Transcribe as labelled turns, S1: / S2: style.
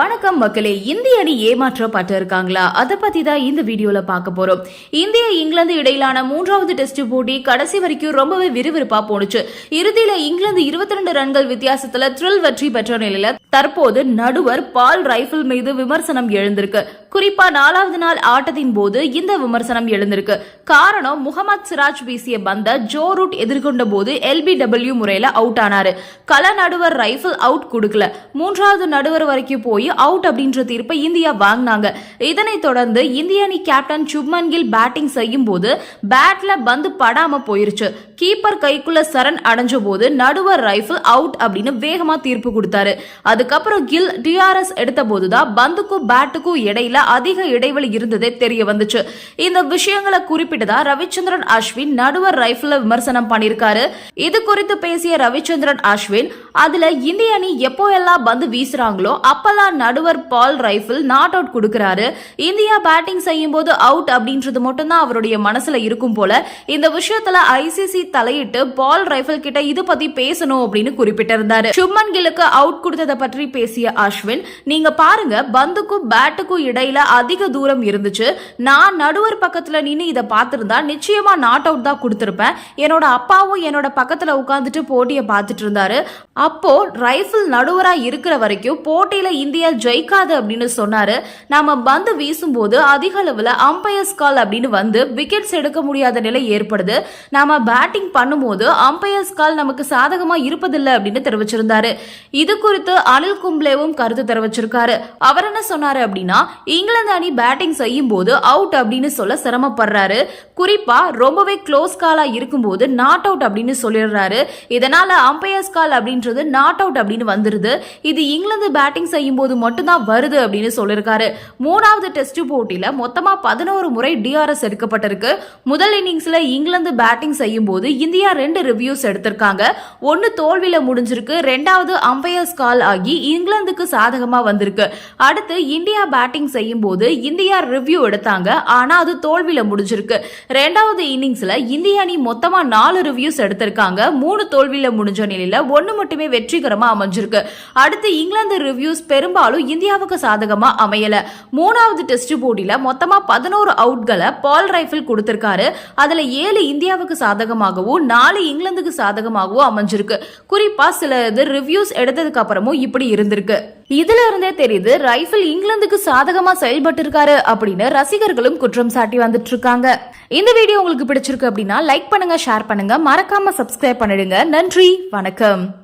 S1: வணக்கம் மக்களே இந்திய அணி ஏமாற்றப்பட்டு இருக்காங்களா? அதை பத்தி தான் இந்த வீடியோல பார்க்க போறோம். இந்திய இங்கிலாந்து இடையிலான மூன்றாவது டெஸ்ட் போட்டி கடைசி வரைக்கும் ரொம்பவே விறுவிறுப்பா போனுச்சு இறுதியில இங்கிலாந்து இருபத்தி ரெண்டு ரன்கள் வித்தியாசத்துல த்ரில் வெற்றி பெற்ற நிலையில தற்போது நடுவர் பால் ரைபிள் மீது விமர்சனம் எழுந்திருக்கு. குறிப்பா நாலாவது நாள் ஆட்டத்தின் போது இந்த விமர்சனம் எழுந்திருக்கு. காரணம் முகமது சிராஜ் வீசிய பந்த ஜோ ரூட் எதிர்கொண்ட போது எல்பிடபிள்யூ முறையில அவுட் ஆனாரு. கள நடுவர் ரைபிள் அவுட் கொடுக்கல. மூன்றாவது நடுவர் வரைக்கும் போய் அவுட் அப்படின்ற தீர்ப்பை இந்தியா வாங்கினாங்க. இதனைத் தொடர்ந்து இந்திய அணி கேப்டன் சுப்மன் கில் பேட்டிங் செய்யும் போது பேட்ல பந்து படாம போயிருச்சு. கீப்பர் கைக்குள்ள சரண் அடைஞ்ச போது நடுவர் ரைபிள் அவுட் அப்படின்னு வேகமா தீர்ப்பு கொடுத்தாரு. அதுக்கப்புறம் கில் டிஆர்எஸ் எடுத்த போதுதான் பந்துக்கும் பேட்டுக்கும் இடையில அதிக இடைவெளி இருந்ததே தெரிய வந்துச்சு. இந்த விஷயங்களை குறிப்பிட்டதா ரவிச்சந்திரன் அஸ்வின் நடுவர் ரைபிள விமர்சனம் பண்ணிருக்காரு இது குறித்து பேசிய ரவிச்சந்திரன் அஸ்வின் அதுல இந்திய அணி எப்போ எல்லாம் பந்து வீசுறாங்களோ அப்பெல்லாம் நடுவர் பால் ரைபிள் நாட் அவுட் கொடுக்கிறாரு. இந்தியா பேட்டிங் செய்யும் போது அவுட் அப்படின்றது மட்டும்தான் அவருடைய மனசுல இருக்கும் போல. இந்த விஷயத்துல ஐசிசி தலையிட்டு பால் ரைபிள் கிட்ட இது பத்தி பேசணும் அப்படின்னு குறிப்பிட்டிருந்தாரு. சுப்மன் கிலுக்கு அவுட் கொடுத்ததை பற்றி பேசிய அஸ்வின் நீங்க பாருங்க பந்துக்கும் பேட்டுக்கும் இடையில அதிக தூரம் இருந்துச்சு. நான் நடுவர் பக்கத்துல நின்று இதை பார்த்திருந்தா நிச்சயமா நாட் அவுட் தான் கொடுத்துருப்பேன். என்னோட அப்பாவும் என்னோட பக்கத்துல உட்காந்துட்டு போட்டியை பார்த்துட்டு இருந்தாரு. அப்போ ரைஃபிள் நடுவரா இருக்கிற வரைக்கும் போட்டியில இந்தியா ஜெயிக்காது அப்படின்னு சொன்னாரு. நாம பந்து வீசும்போது அதிக அளவுல அம்பையர்ஸ் கால் அப்படின்னு வந்து விக்கெட்ஸ் எடுக்க முடியாத நிலை ஏற்படுது. நாம பேட்டிங் பண்ணும்போது அம்பையர்ஸ் கால் நமக்கு சாதகமா இருப்பதில்லை அப்படின்னு தெரிவிச்சிருந்தாரு. இது குறித்து அனில் கும்ப்ளேவும் கருத்து தெரிவிச்சிருக்காரு. அவர் என்ன சொன்னாரு அப்படின்னா இங்கிலாந்து அணி பேட்டிங் செய்யும் போது அவுட் அப்படின்னு சொல்ல சிரமப்படுறாரு. குறிப்பா ரொம்பவே க்ளோஸ் காலா இருக்கும்போது நாட் அவுட் அப்படின்னு சொல்லிடுறாரு. இதனால அம்பையர்ஸ் கால் அப்படின்றது நாட் அவுட் அப்படின்னு வந்துருது. இது இங்கிலாந்து பேட்டிங் செய்யும் போது மட்டும்தான் வருது அப்படின்னு சொல்லியிருக்காரு மூணாவது டெஸ்ட் போட்டியில மொத்தமா பதினோரு முறை டிஆர்எஸ் எடுக்கப்பட்டிருக்கு. முதல் இன்னிங்ஸ்ல இங்கிலாந்து பேட்டிங் செய்யும் போது இந்தியா ரெண்டு ரிவ்யூஸ் எடுத்திருக்காங்க. ஒன்னு தோல்வியில முடிஞ்சிருக்கு. ரெண்டாவது அம்பையர்ஸ் கால் ஆகி இங்கிலாந்துக்கு சாதகமா வந்திருக்கு. அடுத்து இந்தியா பேட்டிங் செய்யும் போது இந்தியா ரிவ்யூ எடுத்தாங்க. ஆனா அது தோல்வியில முடிஞ்சிருக்கு. ரெண்டாவது இன்னிங்ஸ்ல இந்திய அணி மொத்தமா நாலு ரிவ்யூஸ் எடுத்திருக்காங்க. மூணு தோல்வியில முடிஞ்ச நிலையில ஒன்னு மட்டுமே வெற்றிகரமா அமைஞ்சிருக்கு. அடுத்து இங்கிலாந்து ரிவ்யூஸ் பெரும்பாலும் இந்தியாவுக்கு சாதகமா அமையல. மூணாவது டெஸ்ட் போட்டியில மொத்தமா பதினோரு அவுட்களை பால் ரைஃபிள் கொடுத்திருக்காரு. அதுல ஏழு இந்தியாவுக்கு சாதகமாகவும் நாலு இங்கிலாந்துக்கு சாதகமாகவும் அமைஞ்சிருக்கு. குறிப்பா சில இது ரிவ்யூஸ் எடுத்ததுக்கு அப்புறமும் இப்படி இருந்திருக்கு. இதுல இருந்தே தெரியுது ரைஃபிள் இங்கிலாந்துக்கு சாதகமா செயல்பட்டு இருக்காரு அப்படின்னு ரசிகர்களும் குற்றம் சாட்டி வந்துட்டு இருக்காங்க இந்த வீடியோ உங்களுக்கு பிடிச்சிருக்கு அப்படின்னா லைக் பண்ணுங்க ஷேர் பண்ணுங்க. மறக்காம சப்ஸ்கிரைப் பண்ணிடுங்க. நன்றி வணக்கம்.